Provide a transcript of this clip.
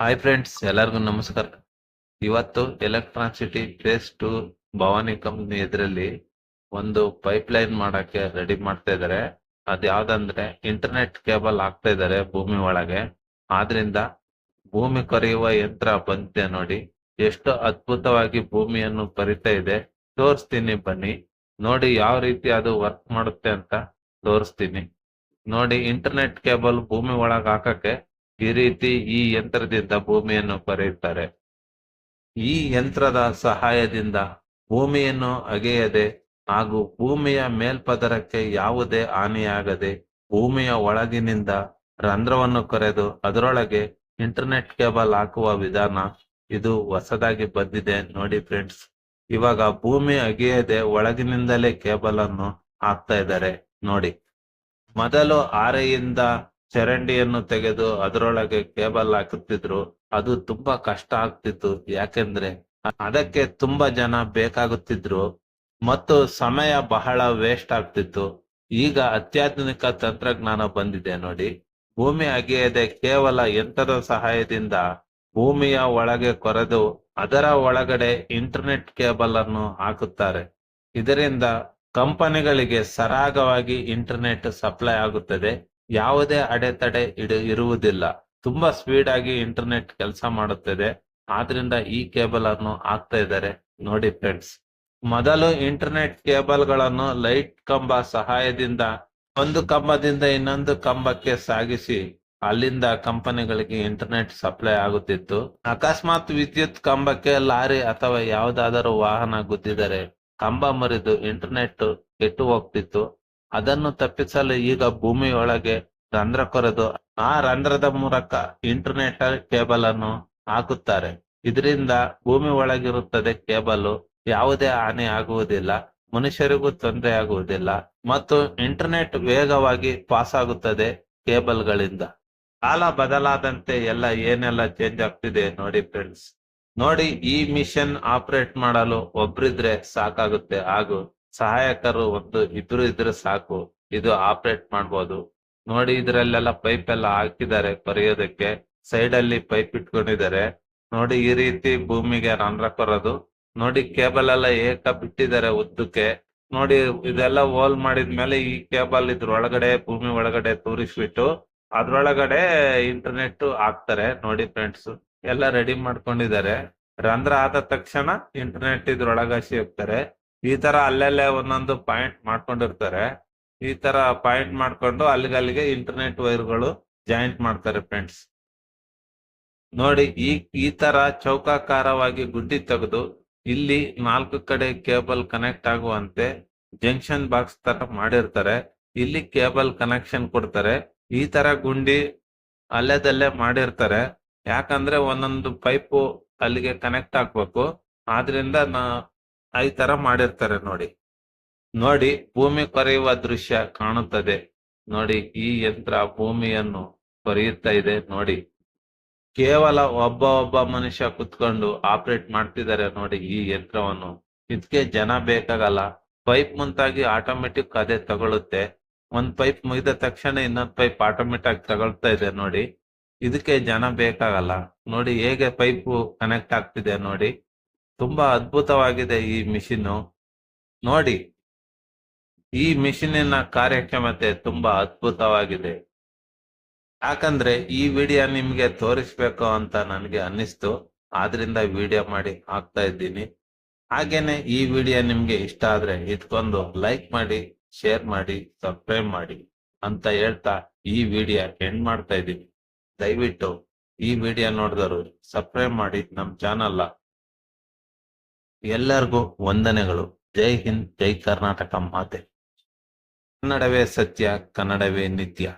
Hi friends ಎಲ್ಲರಿಗೂ ನಮಸ್ಕಾರ. ಇವತ್ತು electricity phase two Bhavani company ಇದರಲ್ಲಿ ಒಂದು ಪೈಪ್ ಲೈನ್ ಮಾಡಕ್ಕೆ ರೆಡಿ ಮಾಡ್ತಾ ಇದಾರೆ ಅದ್ ಯಾವ್ದಂದ್ರೆ ಇಂಟರ್ನೆಟ್ ಕೇಬಲ್ ಹಾಕ್ತಾ ಇದಾರೆ ಭೂಮಿ ಒಳಗೆ. ಆದ್ರಿಂದ ಭೂಮಿ ಕೊರೆಯುವ ಯಂತ್ರ ಬಂದಿದೆ ನೋಡಿ. ಎಷ್ಟು ಅದ್ಭುತವಾಗಿ ಭೂಮಿಯನ್ನು ಕೊರಿತಾ ಇದೆ. ತೋರಿಸ್ತೀನಿ ಬನ್ನಿ. ನೋಡಿ ಯಾವ ರೀತಿ ಅದು ವರ್ಕ್ ಮಾಡುತ್ತೆ ಅಂತ ತೋರಿಸ್ತೀನಿ. ನೋಡಿ ಇಂಟರ್ನೆಟ್ ಕೇಬಲ್ ಭೂಮಿ ಒಳಗೆ ಹಾಕಕ್ಕೆ ಈ ರೀತಿ ಈ ಯಂತ್ರದಿಂದ ಭೂಮಿಯನ್ನು ಕೊರೆಯುತ್ತಾರೆ ಈ ಯಂತ್ರದ ಸಹಾಯದಿಂದ ಭೂಮಿಯನ್ನು ಅಗೆಯದೆ ಹಾಗೂ ಭೂಮಿಯ ಮೇಲ್ಪದರಕ್ಕೆ ಯಾವುದೇ ಹಾನಿಯಾಗದೆ ಭೂಮಿಯ ಒಳಗಿನಿಂದ ರಂಧ್ರವನ್ನು ಕೊರೆದು ಅದರೊಳಗೆ ಇಂಟರ್ನೆಟ್ ಕೇಬಲ್ ಹಾಕುವ ವಿಧಾನ ಇದು ಹೊಸದಾಗಿ ಬಂದಿದೆ ನೋಡಿ ಫ್ರೆಂಡ್ಸ್. ಇವಾಗ ಭೂಮಿ ಅಗೆಯದೆ ಒಳಗಿನಿಂದಲೇ ಕೇಬಲ್ ಅನ್ನು ಹಾಕ್ತಾ ಇದ್ದಾರೆ ನೋಡಿ. ಮೊದಲು ಆರೆಯಿಂದ ಚರಂಡಿಯನ್ನು ತೆಗೆದು ಅದರೊಳಗೆ ಕೇಬಲ್ ಹಾಕುತ್ತಿದ್ರು. ಅದು ತುಂಬಾ ಕಷ್ಟ ಆಗ್ತಿತ್ತು. ಯಾಕೆಂದ್ರೆ ಅದಕ್ಕೆ ತುಂಬಾ ಜನ ಬೇಕಾಗುತ್ತಿದ್ರು. ಮತ್ತು ಸಮಯ ಬಹಳ ವೇಸ್ಟ್ ಆಗ್ತಿತ್ತು. ಈಗ ಅತ್ಯಾಧುನಿಕ ತಂತ್ರಜ್ಞಾನ ಬಂದಿದೆ ನೋಡಿ. ಭೂಮಿ ಅಗೆಯದೆ ಕೇವಲ ಯಂತ್ರದ ಸಹಾಯದಿಂದ ಭೂಮಿಯ ಒಳಗೆ ಕೊರೆದು ಅದರ ಒಳಗಡೆ ಇಂಟರ್ನೆಟ್ ಕೇಬಲ್ ಅನ್ನು ಹಾಕುತ್ತಾರೆ. ಇದರಿಂದ ಕಂಪನಿಗಳಿಗೆ ಸರಾಗವಾಗಿ ಇಂಟರ್ನೆಟ್ ಸಪ್ಲೈ ಆಗುತ್ತದೆ. ಯಾವುದೇ ಅಡೆತಡೆ ಇಡ, ಇರುವುದಿಲ್ಲ. ತುಂಬಾ ಸ್ಪೀಡ್ ಆಗಿ ಇಂಟರ್ನೆಟ್ ಕೆಲಸ ಮಾಡುತ್ತಿದೆ. ಆದ್ರಿಂದ ಈ ಕೇಬಲ್ ಅನ್ನು ಹಾಕ್ತಾ ಇದ್ದಾರೆ. ನೋಡಿ ಫ್ರೆಂಡ್ಸ್ ಮೊದಲು ಇಂಟರ್ನೆಟ್ ಕೇಬಲ್ಗಳನ್ನು ಲೈಟ್ ಕಂಬ ಸಹಾಯದಿಂದ, ಒಂದು ಕಂಬದಿಂದ ಇನ್ನೊಂದು ಕಂಬಕ್ಕೆ ಸಾಗಿಸಿ, ಅಲ್ಲಿಂದ ಕಂಪನಿಗಳಿಗೆ ಇಂಟರ್ನೆಟ್ ಸಪ್ಲೈ ಆಗುತ್ತಿತ್ತು. ಅಕಸ್ಮಾತ್ ವಿದ್ಯುತ್ ಕಂಬಕ್ಕೆ ಲಾರಿ ಅಥವಾ ಯಾವುದಾದರೂ ವಾಹನ ಗುದ್ದಿದರೆ, ಕಂಬ ಮುರಿದು ಇಂಟರ್ನೆಟ್ ಕೆಟ್ಟು ಹೋಗ್ತಿತ್ತು. ಅದನ್ನು ತಪ್ಪಿಸಲು ಈಗ ಭೂಮಿಯೊಳಗೆ ರಂಧ್ರ ಕೊರೆದು ಆ ರಂಧ್ರದ ಮೂಲಕ ಇಂಟರ್ನೆಟ್ ಕೇಬಲ್ ಅನ್ನು ಹಾಕುತ್ತಾರೆ. ಇದರಿಂದ ಭೂಮಿ ಒಳಗಿರುತ್ತದೆ ಕೇಬಲ್ ಯಾವುದೇ ಹಾನಿ ಆಗುವುದಿಲ್ಲ, ಮನುಷ್ಯರಿಗೂ ತೊಂದರೆ ಆಗುವುದಿಲ್ಲ ಮತ್ತು ಇಂಟರ್ನೆಟ್ ವೇಗವಾಗಿ ಪಾಸ್ ಆಗುತ್ತದೆ ಕೇಬಲ್ಗಳಿಂದ ಕಾಲ ಬದಲಾದಂತೆ ಎಲ್ಲ ಏನೆಲ್ಲ ಚೇಂಜ್ ಆಗ್ತಿದೆ ನೋಡಿ ಫ್ರೆಂಡ್ಸ್ ನೋಡಿ ಈ ಮಿಷನ್ ಆಪರೇಟ್ ಮಾಡಲು ಒಬ್ರಿದ್ರೆ ಸಾಕಾಗುತ್ತೆ ಹಾಗೂ ಸಹಾಯಕರು ಒಂದು ಇಬ್ರು ಇದ್ರೆ ಸಾಕು. ಇದು ಆಪರೇಟ್ ಮಾಡ್ಬೋದು. ನೋಡಿ, ಇದ್ರಲ್ಲೆಲ್ಲ ಪೈಪ್ ಎಲ್ಲ ಹಾಕಿದ್ದಾರೆ ಕೊರೆಯೋದಕ್ಕೆ ಸೈಡ್ ಅಲ್ಲಿ ಪೈಪ್ ಇಟ್ಕೊಂಡಿದ್ದಾರೆ. ನೋಡಿ, ಈ ರೀತಿ ಭೂಮಿಗೆ ರಂಧ್ರ ಕೊರೋದು ನೋಡಿ, ಕೇಬಲ್ ಎಲ್ಲ ಏಕ ಬಿಟ್ಟಿದ್ದಾರೆ ಉದ್ದಕ್ಕೆ. ನೋಡಿ, ಇದೆಲ್ಲ ಹೋಲ್ ಮಾಡಿದ್ಮೇಲೆ ಈ ಕೇಬಲ್ ಇದ್ರ ಒಳಗಡೆ ಭೂಮಿ ಒಳಗಡೆ ತೋರಿಸ್ಬಿಟ್ಟು ಅದ್ರೊಳಗಡೆ ಇಂಟರ್ನೆಟ್ ಹಾಕ್ತಾರೆ. ನೋಡಿ ಫ್ರೆಂಡ್ಸ್ ಎಲ್ಲ ರೆಡಿ ಮಾಡ್ಕೊಂಡಿದ್ದಾರೆ. ರಂಧ್ರ ಆದ ತಕ್ಷಣ ಇಂಟರ್ನೆಟ್ ಇದ್ರೊಳಗ ಸಿಗ್ತಾರೆ. ಈ ತರ ಅಲ್ಲಲ್ಲೇ ಒಂದೊಂದು ಪಾಯಿಂಟ್ ಮಾಡ್ಕೊಂಡಿರ್ತಾರೆ. ಈ ತರ ಪಾಯಿಂಟ್ ಮಾಡ್ಕೊಂಡು ಅಲ್ಲಿಗಲ್ಲಿಗೆ ಇಂಟರ್ನೆಟ್ ವೈರ್ಗಳು ಜಾಯಿಂಟ್ ಮಾಡ್ತಾರೆ ಫ್ರೆಂಡ್ಸ್ ನೋಡಿ, ಈ ಈ ತರ ಚೌಕಾಕಾರವಾಗಿ ಗುಡ್ಡಿ ತೆಗೆದು ಇಲ್ಲಿ ನಾಲ್ಕು ಕಡೆ ಕೇಬಲ್ ಕನೆಕ್ಟ್ ಆಗುವಂತೆ ಜಂಕ್ಷನ್ ಬಾಕ್ಸ್ ತರ ಮಾಡಿರ್ತಾರೆ. ಇಲ್ಲಿ ಕೇಬಲ್ ಕನೆಕ್ಷನ್ ಕೊಡ್ತಾರೆ. ಈ ತರ ಗುಂಡಿ ಅಲ್ಲೇದಲ್ಲೇ ಮಾಡಿರ್ತಾರೆ. ಯಾಕಂದ್ರೆ ಒಂದೊಂದು ಪೈಪು ಅಲ್ಲಿಗೆ ಕನೆಕ್ಟ್ ಆಗ್ಬೇಕು. ಆದ್ರಿಂದ ನಾ ಈ ತರ ಮಾಡಿರ್ತಾರೆ ನೋಡಿ. ನೋಡಿ, ಭೂಮಿ ಕೊರೆಯುವ ದೃಶ್ಯ ಕಾಣುತ್ತದೆ. ನೋಡಿ, ಈ ಯಂತ್ರ ಭೂಮಿಯನ್ನು ಕೊರೆಯುತ್ತಾ ಇದೆ, ನೋಡಿ. ಕೇವಲ ಒಬ್ಬ ಒಬ್ಬ ಮನುಷ್ಯ ಕುತ್ಕೊಂಡು ಆಪರೇಟ್ ಮಾಡ್ತಿದ್ದಾರೆ, ನೋಡಿ, ಈ ಯಂತ್ರವನ್ನು. ಇದಕ್ಕೆ ಜನ ಬೇಕಾಗಲ್ಲ. ಪೈಪ್ ಮುಂತಾಗಿ ಆಟೋಮೆಟಿಕ್ ಅದೇ ತಗೊಳುತ್ತೆ ಒಂದ್ ಪೈಪ್ ಮುಗಿದ ತಕ್ಷಣ ಇನ್ನೊಂದ್ ಪೈಪ್ ಆಟೋಮೆಟಿಕ್ ತಗೊಳ್ತಾ ಇದೆ, ನೋಡಿ. ಇದಕ್ಕೆ ಜನ ಬೇಕಾಗಲ್ಲ. ನೋಡಿ, ಹೇಗೆ ಪೈಪ್ ಕನೆಕ್ಟ್ ಆಗ್ತಿದೆ, ನೋಡಿ. ತುಂಬಾ ಅದ್ಭುತವಾಗಿದೆ ಈ ಮಿಷಿನ್ ನೋಡಿ, ಈ ಮಿಷಿನಿನ ಕಾರ್ಯಕ್ಷಮತೆ ತುಂಬಾ ಅದ್ಭುತವಾಗಿದೆ. ಯಾಕಂದ್ರೆ ಈ ವಿಡಿಯೋ ನಿಮ್ಗೆ ತೋರಿಸ್ಬೇಕು ಅಂತ ನನಗೆ ಅನ್ನಿಸ್ತು. ಆದ್ರಿಂದ ವಿಡಿಯೋ ಮಾಡಿ ಹಾಕ್ತಾ ಇದ್ದೀನಿ. ಹಾಗೇನೆ ಈ ವಿಡಿಯೋ ನಿಮ್ಗೆ ಇಷ್ಟ ಆದ್ರೆ ಇದ್ಕೊಂದು ಲೈಕ್ ಮಾಡಿ, ಶೇರ್ ಮಾಡಿ, ಸಬ್ಸ್ಕ್ರೈಬ್ ಮಾಡಿ ಅಂತ ಹೇಳ್ತಾ ಈ ವಿಡಿಯೋ ಎಂಡ್ ಮಾಡ್ತಾ ಇದ್ದೀನಿ. ದಯವಿಟ್ಟು ಈ ವಿಡಿಯೋ ನೋಡಿದವರು ಸಬ್ಸ್ಕ್ರೈಬ್ ಮಾಡಿ ನಮ್ ಚಾನಲ್ ಎಲ್ಲರಿಗೂ ವಂದನೆಗಳು. ಜೈ ಹಿಂದ್ ಜೈ ಕರ್ನಾಟಕ ಮಾತೆ. ಕನ್ನಡವೇ ಸತ್ಯ ಕನ್ನಡವೇ ನಿತ್ಯ.